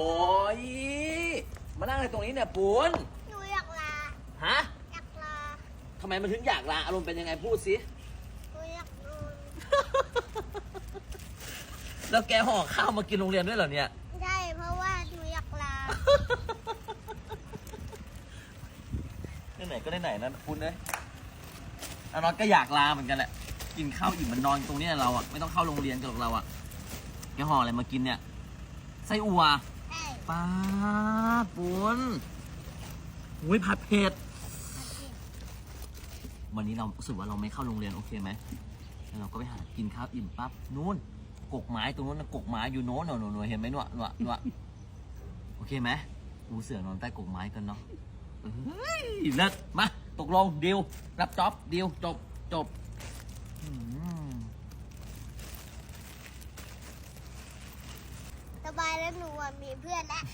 โอ้ย มานั่งในตรงนี้เนี่ยปูน หนูอยากลา ฮะ อยากลา ทำไมมันถึงอยากลา อารมณ์เป็นยังไงพูดสิ หนูอยากนอน แล้วแกห่อข้าวมากินโรงเรียนด้วยเหรอเนี่ย ใช่ เพราะว่าหนูอยากลา ไหนๆก็ไหนๆนะคุณเอ้ยอานอตก็อยากลาเหมือนกันแหละ กินข้าวอิ่มมันนอนตรงเนี้ยเราอะไม่ต้องเข้าโรงเรียนกันหรอกเราอะแกห่ออะไรมากินเนี่ย ไส้อัว ป้าปุนอุ้ยผัดเผ็ด วันนี้เรารู้สึกว่าเราไม่เข้าโรงเรียนโอเคไหมแล้วเราก็ไปหากินข้าวอิ่มปั๊บนู่นกกไม้ตรงนู้นนะกกไม้อยู่โน้นหนูหนูเห็นไหมหนูหนูหนูโอเคไหมปูเสือนอนใต้กกไม้กันเนาะเฮ้ยเลิศมาตกลงดิวรับจ็อบดิวจบจบ บายแล้วหนูมีเพื่อนแล้ว